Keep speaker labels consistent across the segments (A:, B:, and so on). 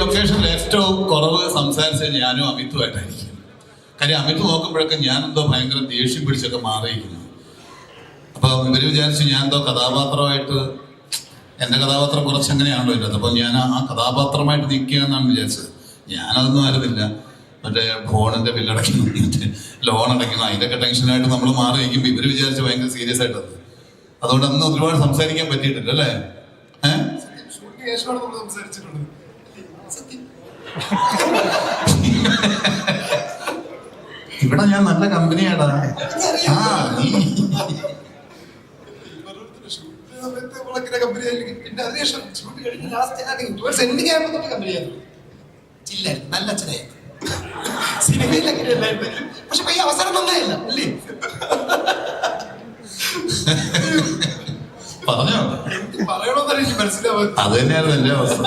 A: ലൊക്കേഷനിൽ ഏറ്റവും കുറവ് സംസാരിച്ചത് ഞാനും അമിതുമായിട്ടായിരിക്കും കാര്യം അമിത് നോക്കുമ്പോഴൊക്കെ ഞാൻ എന്തോ ഭയങ്കര ദേഷ്യം പിടിച്ചൊക്കെ മാറിയിരിക്കുന്നു. അപ്പോൾ ഇവർ വിചാരിച്ചു ഞാൻ എന്തോ കഥാപാത്രമായിട്ട് എന്റെ കഥാപാത്രം കുറച്ച് അങ്ങനെയാണല്ലോ ഇല്ലത് അപ്പോൾ ഞാൻ ആ കഥാപാത്രമായിട്ട് നിൽക്കുക എന്നാണ് വിചാരിച്ചത്. ഞാനതൊന്നും ആയിരുന്നില്ല. മറ്റേ ഫോണിന്റെ ബില്ലടയ്ക്കുന്നു മറ്റേ ലോൺ അടയ്ക്കുന്നു. അതിന്റെയൊക്കെ ടെൻഷനായിട്ട് നമ്മൾ മാറി നിൽക്കുമ്പോൾ ഇവർ വിചാരിച്ച് ഭയങ്കര സീരിയസ് ആയിട്ടത് അതുകൊണ്ട് അന്ന് ഒരുപാട് സംസാരിക്കാൻ പറ്റിയിട്ടില്ല അല്ലേ? ഏഹ് ഇവിടെ ഞാൻ നല്ല കമ്പനിയാടാ. ആ നീ.
B: പിന്നെ അതിനുശേഷം ഷൂട്ട് കഴിഞ്ഞ് ലാസ്റ്റ് ടുവേഴ്സ് എൻഡിങ് ആയപ്പോൾ നമ്മൾ കമ്പനിയായിരുന്നു ചില്ലായിരുന്നു നല്ല അച്ഛനായിരുന്നു സിനിമയിൽ അങ്ങനെ ഉണ്ടായിരുന്നു പക്ഷെ പയ്യ അവസരം നന്നായില്ല അല്ലേ
A: പറഞ്ഞോ.
B: എന്ത് മനസ്സിലാവും
A: അത് തന്നെയായിരുന്നു എന്റെ അവസ്ഥ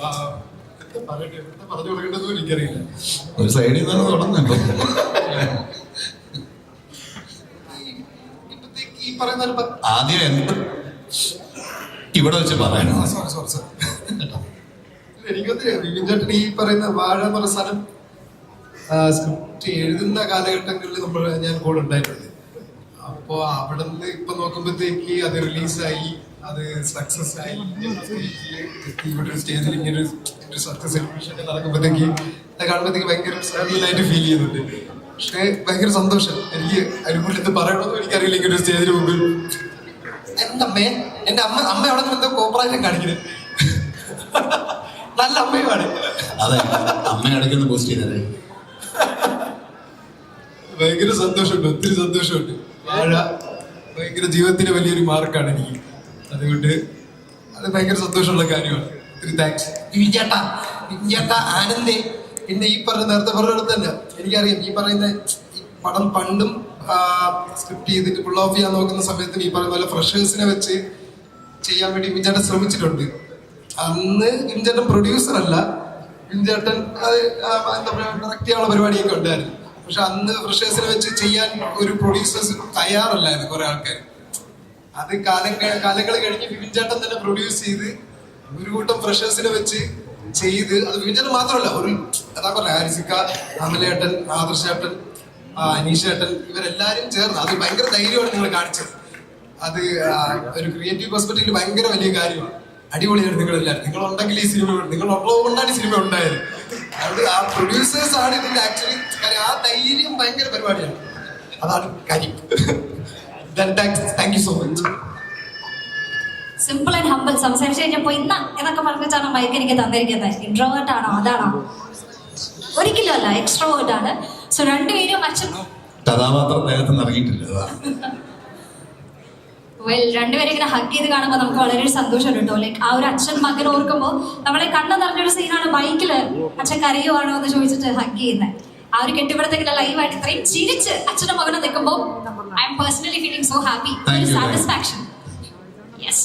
B: ആ, എന്താ പറയട്ടെ എന്താ പറഞ്ഞു കൊടുക്കേണ്ടതെന്ന് എനിക്കറിയില്ല.
A: ഒരു സൈഡിൽ നിന്നാണ് തുടങ്ങുന്നത്
B: ഈ- പറയുന്ന ഒരു
A: ആദ്യം എന്ത്? ഇവിടെ വെച്ച് പറയണം.
B: സോറി സോറി സോറി എനിക്കൊന്ന് വിപിൻ ചേട്ടൻ ഈ പറയുന്ന വാഴ എന്ന സ്ഥലം സ്ക്രിപ്റ്റ് എഴുതുന്ന കാലഘട്ടങ്ങളിൽ നമ്മൾ ഞാൻ കൂടെ ഉണ്ടായിട്ടുണ്ട്. അപ്പോ അവിടെ നിന്ന് ഇപ്പൊ നോക്കുമ്പോഴത്തേക്ക് അത് റിലീസായി അത് സക്സസ് ആയി. ഇവിടെ സ്റ്റേജിൽ ഇങ്ങനെ ഒരു സക്സസ് സെലിബ്രേഷൻ നടക്കുമ്പോഴത്തേക്ക് അത് കാണുമ്പോഴത്തേക്ക് ഭയങ്കര സാഡിലായിട്ട് ഫീൽ ചെയ്യുന്നുണ്ട്. പക്ഷേ ഭയങ്കര സന്തോഷം. എനിക്ക് അതിനെക്കുറിച്ച് എന്ത് പറയണമെന്ന് എനിക്കറിയില്ല. ഇങ്ങനെ ഒരു സ്റ്റേജിന് മുമ്പിൽ എന്റെ അമ്മയെ എന്റെ അമ്മ അമ്മ അവിടെ നിന്ന് എന്തോ കോപ്പറേഷൻ കാണിക്കുന്നത് നല്ല അമ്മയുമാണ്.
A: അതെ അമ്മ ഇടയ്ക്കൊന്ന് പോസ്റ്റ് ചെയ്തേ
B: ഭയങ്കര സന്തോഷമുണ്ട്. ഒത്തിരി സന്തോഷമുണ്ട്. വാഴ ഭയങ്കര ജീവിതത്തിന് വലിയൊരു മാർക്കാണ് എനിക്ക്. അതുകൊണ്ട് അത് ഭയങ്കര സന്തോഷമുള്ള കാര്യമാണ്. താങ്ക്സ് വിജേട്ടാ വിജേട്ടാ ആനന്ദേ. പിന്നെ ഈ പറഞ്ഞ നേരത്തെ പറഞ്ഞ തന്നെ എനിക്കറിയാം ഈ പറയുന്ന പടം പണ്ടും സ്ക്രിപ്റ്റ് ചെയ്തിട്ട് പുൾ ഓഫ് ചെയ്യാൻ നോക്കുന്ന സമയത്ത് ഈ പറയുന്ന പോലെ ഫ്രഷേഴ്സിനെ വെച്ച് ചെയ്യാൻ വേണ്ടി വിജേട്ടൻ ശ്രമിച്ചിട്ടുണ്ട്. അന്ന് വിൻചേട്ടൻ പ്രൊഡ്യൂസർ അല്ല. വിൻചേട്ടൻ അത് എന്താ പറയുക ഡയറക്റ്റ് ചെയ്യാനുള്ള പരിപാടിയൊക്കെ ഉണ്ടായിരുന്നു. പക്ഷെ അന്ന് ഫ്രഷേഴ്സിനെ വെച്ച് ചെയ്യാൻ ഒരു പ്രൊഡ്യൂസേഴ്സ് തയ്യാറല്ലായിരുന്നു കുറെ ആൾക്കാർ അത് കാലം കാലങ്ങൾ കഴിഞ്ഞ് വിപിൻ ചേട്ടൻ തന്നെ പ്രൊഡ്യൂസ് ചെയ്ത് ഒരു കൂട്ടം ഫ്രഷേഴ്സിനെ വെച്ച് ചെയ്ത് അത് വിജയം മാത്രമല്ല ഒരു അതാ പറഞ്ഞ ഹാരിസിക്ക അമലേട്ടൻ ആദർശേട്ടൻ അനീഷേട്ടൻ ഇവരെല്ലാരും ചേർന്ന് അത് ഭയങ്കര ധൈര്യമാണ് നിങ്ങൾ കാണിച്ചത്. അത് ഒരു ക്രിയേറ്റീവ് പെർസ്പെക്റ്റീവിൽ ഭയങ്കര വലിയ കാര്യമാണ്. അടിപൊളിയാണ് നിങ്ങൾ എല്ലാവരും നിങ്ങൾ ഉണ്ടെങ്കിൽ ഈ സിനിമ നിങ്ങൾ ഉള്ളത് കൊണ്ടാണ് ഈ സിനിമ ഉണ്ടായത്. അത് ആ പ്രൊഡ്യൂസേഴ്സ് ആണ് ഇതിന്റെ ആക്ച്വലി കാര്യം ആ ധൈര്യം ഭയങ്കര പരിപാടിയാണ്. അതാണ് കാര്യം. Thank you so much
C: simple and humble സംസാരിച്ചു കഴിഞ്ഞപ്പോ ഇന്ന എന്നൊക്കെ പറഞ്ഞിട്ടാണ് മൈക്ക് എനിക്ക് തന്നിരിക്കുന്നത്. ഇൻട്രോവേർട്ട് ആണോ? അതാണോ? ഒരിക്കലും അല്ല. എക്സ്ട്രോവേർട്ട് ആണ്. സോ രണ്ടുപേരും അച്ഛൻ
A: കഥാപാത്രം നേരത്തെ ഇറങ്ങിയിട്ടില്ല. അതാണ്
C: വെൽ രണ്ടുപേരും ഇങ്ങനെ ഹഗ് ചെയ്ത് കാണുമ്പോൾ നമുക്ക് വളരെ സന്തോഷം കേട്ടോ. ലൈക്ക് ആ ഒരു അച്ഛൻ മകൻ ഓർക്കുമ്പോൾ നമ്മളെ കണ്ണു നിറഞ്ഞൊരു സീനാണ് ബൈക്കിൽ അച്ഛൻ കരയുവാണോ എന്ന് ചോദിച്ചിട്ട് ഹഗ് ചെയ്യുന്നത് ആ ഒരു കെട്ടിടത്തേക്കില്ല ലൈവായിട്ട് ഇത്രയും ചിരിച്ച് അച്ഛനും മകനും നിൽക്കുമ്പോൾ I'm personally feeling so happy. Satisfaction yes